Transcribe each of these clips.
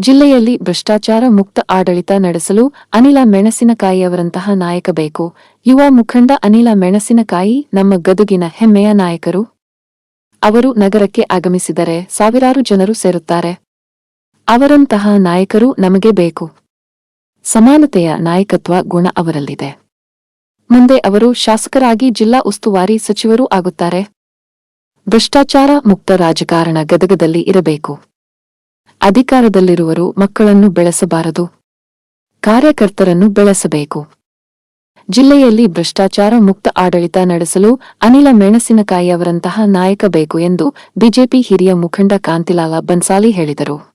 ಜಿಲ್ಲೆಯಲ್ಲಿ ಭ್ರಷ್ಟಾಚಾರ ಮುಕ್ತ ಆಡಳಿತ ನಡೆಸಲು ಅನಿಲ ಮೆಣಸಿನಕಾಯಿಯವರಂತಹ ನಾಯಕ ಬೇಕು. ಯುವ ಮುಖಂಡ ಅನಿಲ ಮೆಣಸಿನಕಾಯಿ, ನಮ್ಮ ಗದುಗಿನ ಹೆಮ್ಮೆಯ ನಾಯಕರು. ಅವರು ನಗರಕ್ಕೆ ಆಗಮಿಸಿದರೆ ಸಾವಿರಾರು ಜನರು ಸೇರುತ್ತಾರೆ. ಅವರಂತಹ ನಾಯಕರು ನಮಗೆ ಬೇಕು. ಸಮಾನತೆಯ ನಾಯಕತ್ವ ಗುಣ ಅವರಲ್ಲಿದೆ. ಮುಂದೆ ಅವರು ಶಾಸಕರಾಗಿ ಜಿಲ್ಲಾ ಉಸ್ತುವಾರಿ ಸಚಿವರೂ ಆಗುತ್ತಾರೆ. ಭ್ರಷ್ಟಾಚಾರ ಮುಕ್ತ ರಾಜಕಾರಣ ಗದಗದಲ್ಲಿ ಇರಬೇಕು. ಅಧಿಕಾರದಲ್ಲಿರುವರು ಮಕ್ಕಳನ್ನು ಬೆಳೆಸಬಾರದು. ಕಾರ್ಯಕರ್ತರನ್ನು ಬೆಳೆಸಬೇಕು. ಜಿಲ್ಲೆಯಲ್ಲಿ ಭ್ರಷ್ಟಾಚಾರ ಮುಕ್ತ ಆಡಳಿತ ನಡೆಸಲು ಅನಿಲ ಮೆಣಸಿನಕಾಯಿ ಅವರಂತಹ ನಾಯಕ ಬೇಕು ಎಂದು ಬಿಜೆಪಿ ಹಿರಿಯ ಮುಖಂಡ ಕಾಂತಿಲಾಲ ಬನ್ಸಾಲಿ ಹೇಳಿದರು.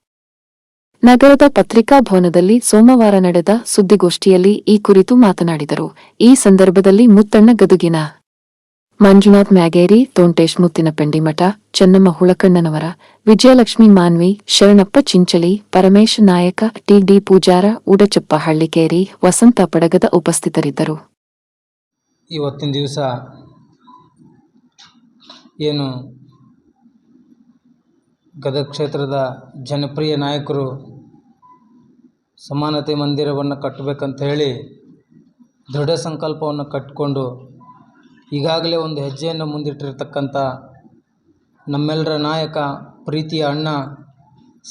ನಗರದ ಪತ್ರಿಕಾ ಭವನದಲ್ಲಿ ಸೋಮವಾರ ನಡೆದ ಸುದ್ದಿಗೋಷ್ಠಿಯಲ್ಲಿ ಈ ಕುರಿತು ಮಾತನಾಡಿದರು. ಈ ಸಂದರ್ಭದಲ್ಲಿ ಮುತ್ತಣ್ಣ ಗದುಗಿನ ಮಂಜುನಾಥ್ ಮ್ಯಾಗೇರಿ, ತೋಂಟೇಶ್ ಮುತ್ತಿನ ಪೆಂಡಿಮಠ, ಚೆನ್ನಮ್ಮ ಹುಳಕಣ್ಣನವರ, ವಿಜಯಲಕ್ಷ್ಮಿ ಮಾನ್ವಿ, ಶರಣಪ್ಪ ಚಿಂಚಲಿ, ಪರಮೇಶ್ ನಾಯಕ ಟಿಡಿ ಪೂಜಾರ, ಉಡಚಪ್ಪ ಹಳ್ಳಿಕೇರಿ, ವಸಂತ ಪಡಗದ ಉಪಸ್ಥಿತರಿದ್ದರು. ಇವತ್ತಿನ ದಿವಸ ಏನು ಗದಗ ಕ್ಷೇತ್ರದ ಜನಪ್ರಿಯ ನಾಯಕರು ಸಮಾನತೆ ಮಂದಿರವನ್ನು ಕಟ್ಟಬೇಕಂತ ಹೇಳಿ ದೃಢ ಸಂಕಲ್ಪವನ್ನು ಕಟ್ಟಿಕೊಂಡು ಈಗಾಗಲೇ ಒಂದು ಹೆಜ್ಜೆಯನ್ನು ಮುಂದಿಟ್ಟಿರ್ತಕ್ಕಂಥ ನಮ್ಮೆಲ್ಲರ ನಾಯಕ, ಪ್ರೀತಿಯ ಅಣ್ಣ,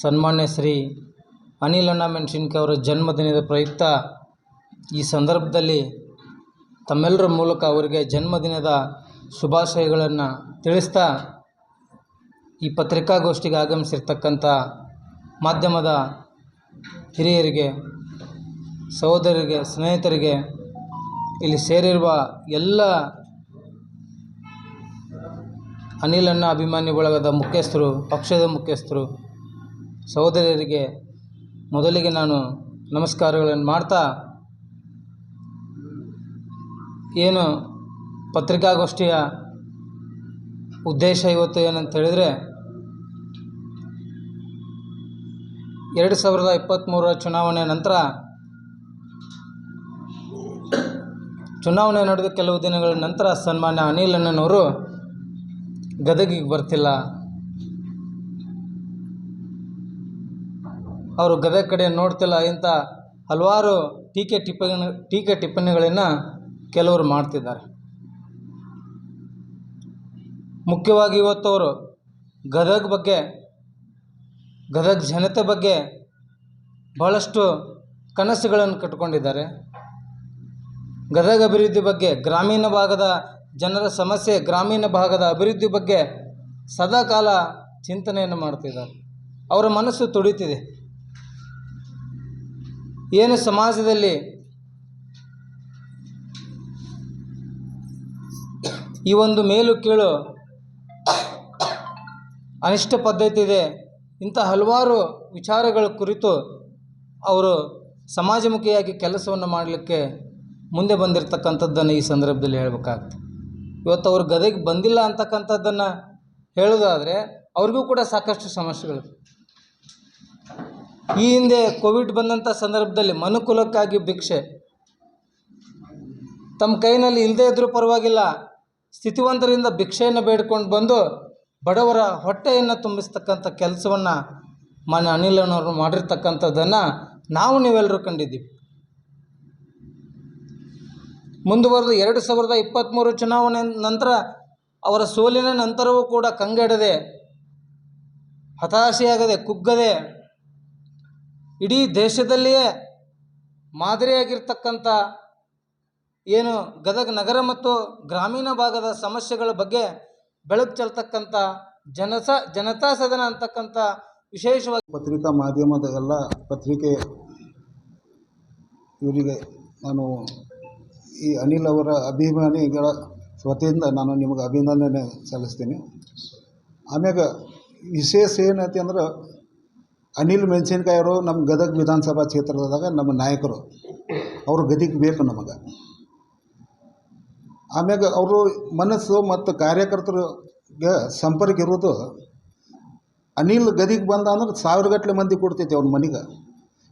ಸನ್ಮಾನ್ಯ ಶ್ರೀ ಅನಿಲಣ್ಣ ಮೆಣಸಿನ್ಕಾಯಿ ಅವರ ಜನ್ಮದಿನದ ಪ್ರಯುಕ್ತ ಈ ಸಂದರ್ಭದಲ್ಲಿ ತಮ್ಮೆಲ್ಲರ ಮೂಲಕ ಅವರಿಗೆ ಜನ್ಮದಿನದ ಶುಭಾಶಯಗಳನ್ನು ತಿಳಿಸ್ತಾ ಈ ಪತ್ರಿಕಾಗೋಷ್ಠಿಗೆ ಆಗಮಿಸಿರ್ತಕ್ಕಂಥ ಮಾಧ್ಯಮದ ಹಿರಿಯರಿಗೆ, ಸಹೋದರರಿಗೆ, ಸ್ನೇಹಿತರಿಗೆ ಇಲ್ಲಿ ಸೇರಿರುವ ಎಲ್ಲ ಅನಿಲಣ್ಣ ಅಭಿಮಾನಿ ಬಳಗದ ಮುಖ್ಯಸ್ಥರು, ಪಕ್ಷದ ಮುಖ್ಯಸ್ಥರು ಸಹೋದರಿಯರಿಗೆ ಮೊದಲಿಗೆ ನಾನು ನಮಸ್ಕಾರಗಳನ್ನು ಮಾಡ್ತಾ, ಏನು ಪತ್ರಿಕಾಗೋಷ್ಠಿಯ ಉದ್ದೇಶ ಇವತ್ತು ಏನಂತ ಹೇಳಿದರೆ, ಎರಡು ಸಾವಿರದ ಇಪ್ಪತ್ತ್ಮೂರರ ಚುನಾವಣೆ ನಂತರ ಚುನಾವಣೆ ನಡೆದ ಕೆಲವು ದಿನಗಳ ನಂತರ ಸನ್ಮಾನ್ಯ ಅನಿಲ್ ಅಣ್ಣನವರು ಗದಗಿಗೆ ಬರ್ತಿಲ್ಲ. ಅವರು ಗದಗ ಕಡೆ ನೋಡ್ತಿಲ್ಲ ಇಂಥ ಹಲವಾರು ಟೀಕೆ ಟಿಪ್ಪಣಿ ಟೀಕೆ ಟಿಪ್ಪಣಿಗಳನ್ನು ಕೆಲವರು ಮಾಡ್ತಿದ್ದಾರೆ. ಮುಖ್ಯವಾಗಿ ಇವತ್ತು ಅವರು ಗದಗ ಬಗ್ಗೆ, ಗದಗ ಜನತೆ ಬಗ್ಗೆ ಭಾಳಷ್ಟು ಕನಸುಗಳನ್ನು ಕಟ್ಕೊಂಡಿದ್ದಾರೆ. ಗದಗ ಅಭಿವೃದ್ಧಿ ಬಗ್ಗೆ ಗ್ರಾಮೀಣ ಭಾಗದ ಜನರ ಸಮಸ್ಯೆ ಗ್ರಾಮೀಣ ಭಾಗದ ಅಭಿವೃದ್ಧಿ ಬಗ್ಗೆ ಸದಾಕಾಲ ಚಿಂತನೆಯನ್ನು ಮಾಡ್ತಿದ್ದಾರೆ. ಅವರ ಮನಸ್ಸು ತುಡಿತಿದೆ. ಏನು ಸಮಾಜದಲ್ಲಿ ಈ ಒಂದು ಮೇಲು ಕೀಳು ಅನಿಷ್ಟ ಪದ್ಧತಿ ಇದೆ. ಇಂಥ ಹಲವಾರು ವಿಚಾರಗಳ ಕುರಿತು ಅವರು ಸಮಾಜಮುಖಿಯಾಗಿ ಕೆಲಸವನ್ನು ಮಾಡಲಿಕ್ಕೆ ಮುಂದೆ ಬಂದಿರತಕ್ಕಂಥದ್ದನ್ನು ಈ ಸಂದರ್ಭದಲ್ಲಿ ಹೇಳಬೇಕಾಗ್ತದೆ. ಇವತ್ತು ಅವರು ಗದಗಿಗೆ ಬಂದಿಲ್ಲ ಅಂತಕ್ಕಂಥದ್ದನ್ನು ಹೇಳೋದಾದರೆ ಅವ್ರಿಗೂ ಕೂಡ ಸಾಕಷ್ಟು ಸಮಸ್ಯೆಗಳು. ಈ ಹಿಂದೆ ಕೋವಿಡ್ ಬಂದಂಥ ಸಂದರ್ಭದಲ್ಲಿ ಮನುಕುಲಕ್ಕಾಗಿ ಭಿಕ್ಷೆ. ತಮ್ಮ ಕೈನಲ್ಲಿ ಇಲ್ಲದೇ ಇದ್ರೂ ಪರವಾಗಿಲ್ಲ, ಸ್ಥಿತಿವಂತರಿಂದ ಭಿಕ್ಷೆಯನ್ನು ಬೇಡ್ಕೊಂಡು ಬಂದು ಬಡವರ ಹೊಟ್ಟೆಯನ್ನು ತುಂಬಿಸ್ತಕ್ಕಂಥ ಕೆಲಸವನ್ನು ಮಾನ್ಯ ಅನಿಲನವರು ಮಾಡಿರ್ತಕ್ಕಂಥದ್ದನ್ನು ನಾವು ನೀವೆಲ್ಲರೂ ಕಂಡಿದ್ದೀವಿ. ಮುಂದುವರೆದು ಎರಡು ಸಾವಿರದ ಇಪ್ಪತ್ತ್ಮೂರು ಚುನಾವಣೆ ನಂತರ ಅವರ ಸೋಲಿನ ನಂತರವೂ ಕೂಡ ಕಂಗೆಡದೆ, ಹತಾಶೆಯಾಗದೆ, ಕುಗ್ಗದೆ, ಇಡೀ ದೇಶದಲ್ಲಿಯೇ ಮಾದರಿಯಾಗಿರ್ತಕ್ಕಂಥ ಏನು ಗದಗ ನಗರ ಮತ್ತು ಗ್ರಾಮೀಣ ಭಾಗದ ಸಮಸ್ಯೆಗಳ ಬಗ್ಗೆ ಬೆಳಕು ಚೆಲ್ತಕ್ಕಂಥ ಜನಸ, ಜನತಾ ಸದನ ಅಂತಕ್ಕಂಥ ವಿಶೇಷವಾಗಿ ಪತ್ರಿಕಾ ಮಾಧ್ಯಮದ ಎಲ್ಲ ಪತ್ರಿಕೆ ಇವರಿಗೆ ನಾನು ಈ ಅನಿಲ್ ಅವರ ಅಭಿಮಾನಿಗಳ ವತಿಯಿಂದ ನಾನು ನಿಮಗೆ ಅಭಿನಂದನೆ ಸಲ್ಲಿಸ್ತೀನಿ. ಆಮ್ಯಾಗ ವಿಶೇಷ ಏನೈತಿ ಅಂದ್ರೆ ಅನಿಲ್ ಮೆಣಸಿನ್ಕಾಯಿ ಅವರು ನಮ್ಮ ಗದಗ ವಿಧಾನಸಭಾ ಕ್ಷೇತ್ರದಾಗ ನಮ್ಮ ನಾಯಕರು. ಅವರು ಗದಿಗೆ ಬೇಕು ನಮಗೆ. ಆಮ್ಯಾಗ ಅವರು ಮನಸ್ಸು ಮತ್ತು ಕಾರ್ಯಕರ್ತರಿಗೆ ಸಂಪರ್ಕ ಇರೋದು ಅನಿಲ್ ಗದಿಗೆ ಬಂದ ಅಂದ್ರೆ ಸಾವಿರಗಟ್ಟಲೆ ಮಂದಿ ಕೊಡ್ತೈತಿ ಅವ್ನ ಮನೆಗೆ.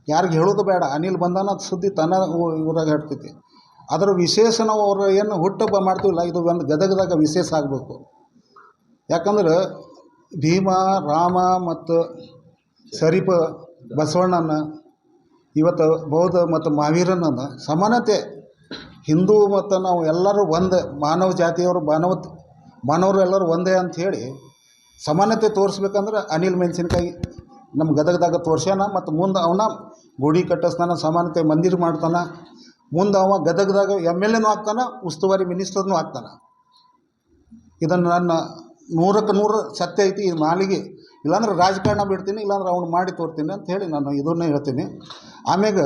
ಯಾರಿಗೆ ಹೇಳೋದು ಬೇಡ, ಅನಿಲ್ ಬಂದಾನ ಸುದ್ದಿ ತನ್ನ ಊರಾಗ ಹೇಳ್ತೈತಿ ಅದರ ವಿಶೇಷ ನಾವು ಅವ್ರು ಏನು ಹುಟ್ಟಬ್ಬ ಮಾಡ್ತೀವಿಲ್ಲ ಇದು ಒಂದು ಗದಗದಾಗ ವಿಶೇಷ ಆಗಬೇಕು. ಯಾಕಂದ್ರೆ ಭೀಮ, ರಾಮ ಮತ್ತು ಸರಿಪ, ಬಸವಣ್ಣನ, ಇವತ್ತು ಬೌದ್ಧ ಮತ್ತು ಮಹಾವೀರನನ್ನು ಸಮಾನತೆ, ಹಿಂದೂ ಮತ್ತು ನಾವು ಎಲ್ಲರೂ ಒಂದೇ, ಮಾನವ ಜಾತಿಯವರು, ಮಾನವ, ಮಾನವರು ಎಲ್ಲರೂ ಒಂದೇ ಹೇಳಿ ಸಮಾನತೆ ತೋರಿಸ್ಬೇಕಂದ್ರೆ ಅನಿಲ್ ಮೆಣಸಿನ್ಕಾಯಿ ನಮ್ಮ ಗದಗದಾಗ ತೋರ್ಸ್ಯಾನ ಮತ್ತು ಮುಂದೆ ಅವನ ಗುಡಿ ಕಟ್ಟಿಸ್ತಾನ, ಸಮಾನತೆ ಮಂದಿರ ಮಾಡ್ತಾನೆ. ಮುಂದೆ ಅವ ಗದಗದಾಗ ಎಂ ಎಲ್ ಎನೂ ಆಗ್ತಾನೆ, ಉಸ್ತುವಾರಿ ಮಿನಿಸ್ಟರ್ನೂ ಆಗ್ತಾನೆ. ಇದನ್ನು ನನ್ನ ನೂರಕ್ಕೆ ನೂರು ಸತ್ಯ ಐತಿ, ಈ ಮಾಲಿಗೆ. ಇಲ್ಲಾಂದ್ರೆ ರಾಜಕಾರಣ ಬಿಡ್ತೀನಿ, ಇಲ್ಲಾಂದ್ರೆ ಅವ್ನು ಮಾಡಿ ತೋರ್ತೀನಿ ಅಂತ ಹೇಳಿ ನಾನು ಇದನ್ನೇ ಹೇಳ್ತೀನಿ. ಆಮೇಲೆ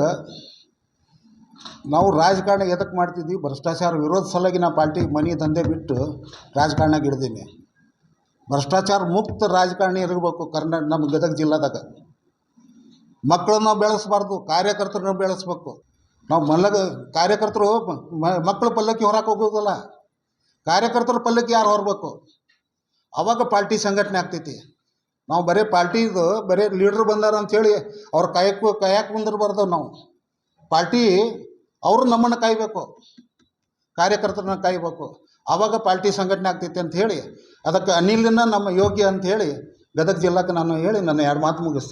ನಾವು ರಾಜಕಾರಣ ಎದಕ್ಕೆ ಮಾಡ್ತಿದ್ವಿ, ಭ್ರಷ್ಟಾಚಾರ ವಿರೋಧ ಸಲುವಾಗಿ ನಾ ಪಾರ್ಟಿ ಮನೆ ದಂಧೆ ಬಿಟ್ಟು ರಾಜಕಾರಣ ಗಿಡ್ದೀನಿ ಭ್ರಷ್ಟಾಚಾರ ಮುಕ್ತ ರಾಜಕಾರಣಿ ಇರಬೇಕು ಕರ್ನಾಟಕ ನಮ್ಮ ಗದಗ ಜಿಲ್ಲಾದಾಗ. ಮಕ್ಕಳನ್ನ ಬೆಳೆಸಬಾರ್ದು, ಕಾರ್ಯಕರ್ತರನ್ನ ಬೆಳೆಸ್ಬೇಕು. ನಾವು ಮಲ್ಲಗ ಕಾರ್ಯಕರ್ತರು ಮಕ್ಕಳು ಪಲ್ಲಕ್ಕಿ ಹೊರಕ್ಕೆ ಹೋಗೋದಲ್ಲ. ಕಾರ್ಯಕರ್ತರ ಪಲ್ಲಕ್ಕಿ ಯಾರು ಹೊರಬೇಕು? ಅವಾಗ ಪಾರ್ಟಿ ಸಂಘಟನೆ ಆಗ್ತೈತಿ. ನಾವು ಬರೀ ಪಾರ್ಟಿದು, ಬರೀ ಲೀಡ್ರ್ ಬಂದಾರ ಅಂಥೇಳಿ ಅವ್ರು ಕಾಯಕ್ಕೂ ಕಾಯಕ್ಕೆ ಬಂದಿರಬಾರ್ದು ನಾವು. ಪಾರ್ಟಿ ಅವರು ನಮ್ಮನ್ನು ಕಾಯಬೇಕು. ಕಾರ್ಯಕರ್ತರನ್ನ ಕಾಯಬೇಕು. ಅವಾಗ ಪಾರ್ಟಿ ಸಂಘಟನೆ ಆಗ್ತೈತಿ ಅಂತ ಹೇಳಿ, ಅದಕ್ಕೆ ಅನಿಲನ ನಮ್ಮ ಯೋಗ್ಯ ಅಂತ ಹೇಳಿ ಗದಗ ಜಿಲ್ಲಾಕ್ಕೆ ನಾನು ಹೇಳಿ ನನ್ನ ಎರಡು ಮಾತು ಮುಗಿಸ್ತೇನೆ.